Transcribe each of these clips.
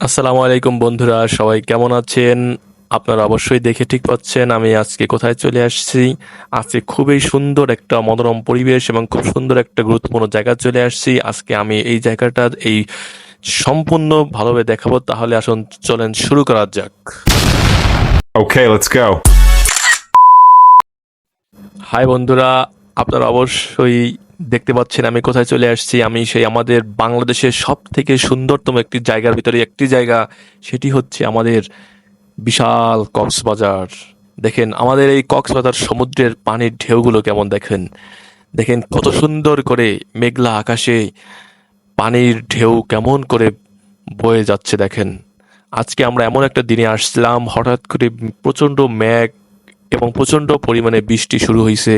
আসসালামু আলাইকুম বন্ধুরা সবাই কেমন আছেন? আপনারা অবশ্যই দেখে ঠিক পাচ্ছেন আমি আজকে কোথায় চলে আসছি? আজকে খুবই সুন্দর একটা মনোরম পরিবেশ এবং খুব সুন্দর একটা গুরুত্বপূর্ণ জায়গা চলে আসছি। আজকে আমি এই জায়গাটা এই সম্পূর্ণ ভালোভাবে দেখাবো তাহলে আসুন চলেন শুরু করা যাক। Okay, let's go. হাই বন্ধুরা আপনারা অবশ্যই দেখতে পাচ্ছেন, আমি কোথায় চলে আসছি? আমি সেই আমাদের বাংলাদেশের সব থেকে সুন্দরতম একটি জায়গার ভিতরে একটি জায়গা, সেটি হচ্ছে আমাদের বিশাল কক্সবাজার। দেখেন, আমাদের এই কক্সবাজার সমুদ্রের পানির ঢেউগুলো কেমন দেখেন? দেখেন, কত সুন্দর করে মেঘলা আকাশে পানির ঢেউ কেমন করে বয়ে যাচ্ছে দেখেন। আজকে আমরা এমন একটা দিনে আসলাম, হঠাৎ করে প্রচণ্ড মেঘ এবং প্রচণ্ড পরিমাণে বৃষ্টি শুরু হয়েছে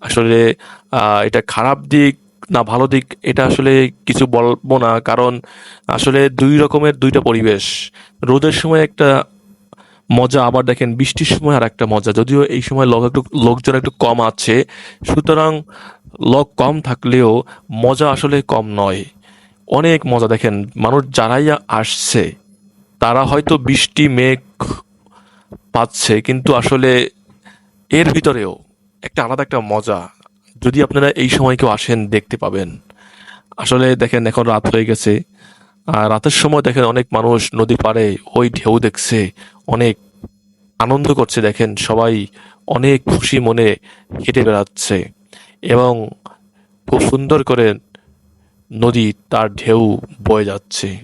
আসলে এটা খারাপ দিক না ভালো দিক, এটা আসলে কিছু বলব না। কারণ, আসলে দুই রকমের দুইটা পরিবেশ। রোদের সময় একটা মজা, আবার দেখেন বৃষ্টির সময় আর একটা মজা। যদিও এই সময় লোক একটু, লোকজন একটু কম আছে, সুতরাং লোক কম থাকলেও মজা আসলে কম নয়। অনেক মজা, দেখেন মানুষ যারাই আসছে, তারা হয়তো বৃষ্টি, মেঘ পাচ্ছে, কিন্তু আসলে এর ভিতরেও একটা আলাদা একটা মজা। যদি আপনারা এই সময় কেউ আসেন, দেখতে পাবেন। আসলে দেখেন, এখন রাত হয়ে গেছে। আর রাতের সময় দেখেন অনেক মানুষ নদী পাড়ে ওই ঢেউ দেখছে। অনেক আনন্দ করছে দেখেন, সবাই অনেক খুশি মনে হেঁটে বেড়াচ্ছে। এবং খুব সুন্দর করে নদী তার ঢেউ বয়ে যাচ্ছে।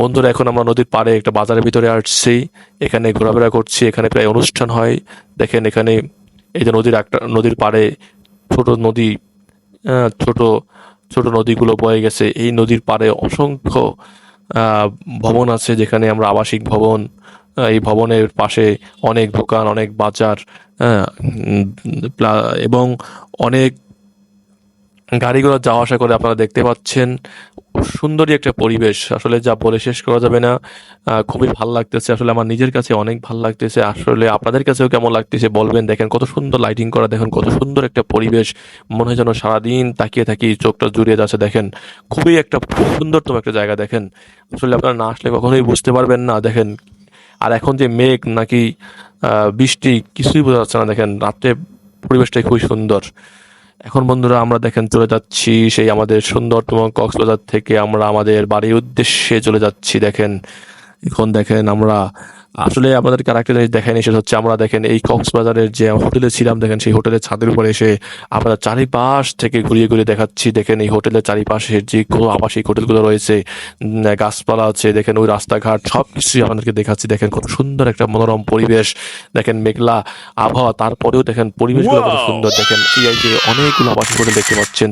বন্ধুরা, এখন আমরা নদীর পাড়ে একটা বাজারের ভিতরে আসছি। এখানে ঘোরাফেরা করছি, এখানে প্রায় অনুষ্ঠান হয়। দেখেন এখানে এই যে নদীর একটা, নদীর পাড়ে ছোট নদী ছোট ছোট নদীগুলো বয়ে গেছে। এই নদীর পাড়ে অসংখ্য ভবন আছে যেখানে আমরা আবাসিক ভবন এই ভবনের পাশে অনেক দোকান, অনেক বাজার এবং অনেক গাড়িগুলো যাওয়া আসা করে আপনারা দেখতে পাচ্ছেন। সুন্দরই একটা পরিবেশ। আসলে যা বলে শেষ করা যাবে না। খুবই ভালো লাগতেছে। আসলে আমার নিজের কাছে অনেক ভালো লাগতেছে। আসলে আপনাদের কাছেও কেমন লাগতেছে বলবেন। দেখেন কত সুন্দর লাইটিং করা, দেখেন কত সুন্দর একটা পরিবেশ। মনে হয় যেন সারাদিন তাকিয়ে থাকি চোখটা জুড়িয়ে যাচ্ছে, দেখেন। খুবই একটা সুন্দরতম একটা জায়গা, দেখেন। আসলে আপনারা না আসলে কখনোই বুঝতে পারবেন না, দেখেন। আর এখন যে মেঘ নাকি বৃষ্টি, কিছুই বোঝা যাচ্ছে না, দেখেন। রাত্রে পরিবেশটাই খুবই সুন্দর। এখন বন্ধুরা আমরা দেখেন চলে যাচ্ছি সেই আমাদের সুন্দরতম কক্সবাজার থেকে আমরা আমাদের বাড়ির উদ্দেশ্যে চলে যাচ্ছি, দেখেন। এখন দেখেন আমরা আসলে আমাদেরকে আরেকটা জিনিস দেখায়নি সেটা হচ্ছে আমরা দেখেন। এই কক্সবাজারের যে হোটেলে ছিলাম দেখেন সেই হোটেলের ছাদের উপরে এসে আমরা চারিপাশ থেকে ঘুরিয়ে ঘুরিয়ে দেখাচ্ছি। দেখেন এই হোটেলের চারিপাশের যে আবাসিক হোটেলগুলো রয়েছে গাছপালা আছে দেখেন ওই রাস্তাঘাট সব কিছুই আমাদেরকে দেখাচ্ছি। দেখেন কত সুন্দর একটা মনোরম পরিবেশ দেখেন মেঘলা আবহাওয়া তারপরেও দেখেন পরিবেশগুলো কত সুন্দর। দেখেন এই যে অনেকগুলো আবাসিক হোটেল দেখতে পাচ্ছেন।